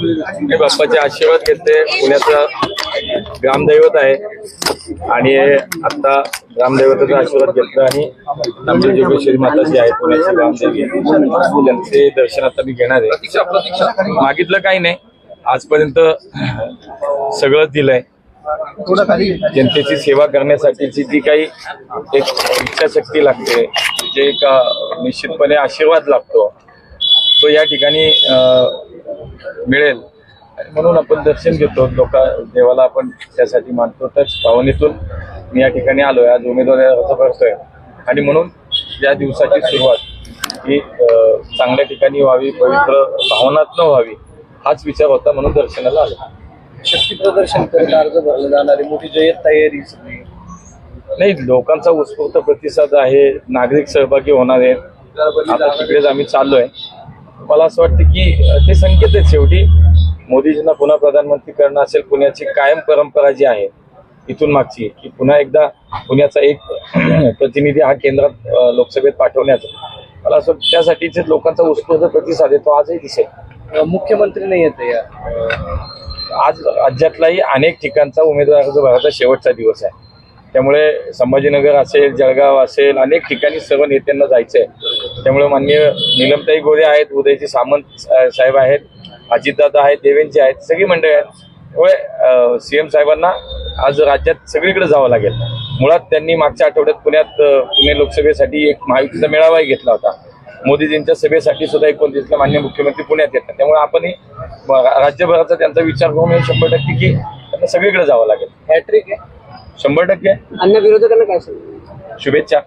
मी बाप्पाचे आशीर्वाद घेते. पुण्याचं ग्रामदैवत आहे. आणि आता ग्रामदैवताचा आशीर्वाद घेतला आणि आमची जोगेश्वरी माता जी आहे पुण्याची ग्रामदेवी त्यांचे दर्शन आता मी घेणार आहे. मागितलं काही नाही. आजपर्यंत सगळं दिलंय. जनतेची सेवा करण्यासाठीची जी काही एक इच्छाशक्ती लागते जे एक निश्चितपणे आशीर्वाद लागतो तो या ठिकाणी मिळेल. आणि म्हणून आपण दर्शन घेतो. लोक देवाला आपण त्यासाठी मानतो. त्याच भावनेतून मी या ठिकाणी आलोय. आज उमेदवारी अर्ज करतोय आणि म्हणून या दिवसाची सुरुवात ही चांगल्या ठिकाणी व्हावी पवित्र भावनात्न व्हावी हाच विचार होता म्हणून दर्शनाला आलो. शक्ती प्रदर्शन करत अर्ज भरले जाणारी मोठी जय्यत तयारी सगळी. नाही लोकांचा उत्स्फूर्त प्रतिसाद आहे. नागरिक सहभागी होणार आहेत. आता तिकडेच आम्ही चाललोय. मला असं वाटतं की ते संकेत आहेत शेवटी. मोदीजींना पुन्हा प्रधानमंत्री करणं असेल पुण्याची कायम परंपरा जी आहे इथून मागची की पुन्हा एकदा पुण्याचा एक प्रतिनिधी हा केंद्रात लोकसभेत पाठवण्याचा. मला असं वाटतं त्यासाठीच लोकांचा उत्स्फूर्त प्रतिसाद आहे तो आजही दिसेल. मुख्यमंत्री नाही येते या. आज राज्यातलाही अनेक ठिकाणचा उमेदवार अर्ज भरायचा शेवटचा दिवस आहे. त्यामुळे संभाजीनगर असेल जळगाव असेल अनेक ठिकाणी सर्व नेत्यांना जायचं आहे त्यामुळे माननीय निलमताई गोरे आहेत उदयजी सामंत सा- साहेब आहेत अजितदादा आहेत देवेंचे आहेत सगळी मंडळी आहेत. त्यामुळे सीएम साहेबांना आज राज्यात सगळीकडे जावं लागेल. मुळात त्यांनी मागच्या आठवड्यात पुण्यात पुणे लोकसभेसाठी एक महायुतीचा मेळावाही घेतला होता. मोदीजींच्या सभेसाठी सुद्धा एकोणतीसला मान्य मुख्यमंत्री पुण्यात येतात. त्यामुळे आपणही राज्यभराचा त्यांचा विचार करून शंभर टक्के की सगळीकडे जावं लागेल. हॅट्रिक आहे. शंभर टक्के. अन्य विरोधकांना काय सांगू? शुभेच्छा.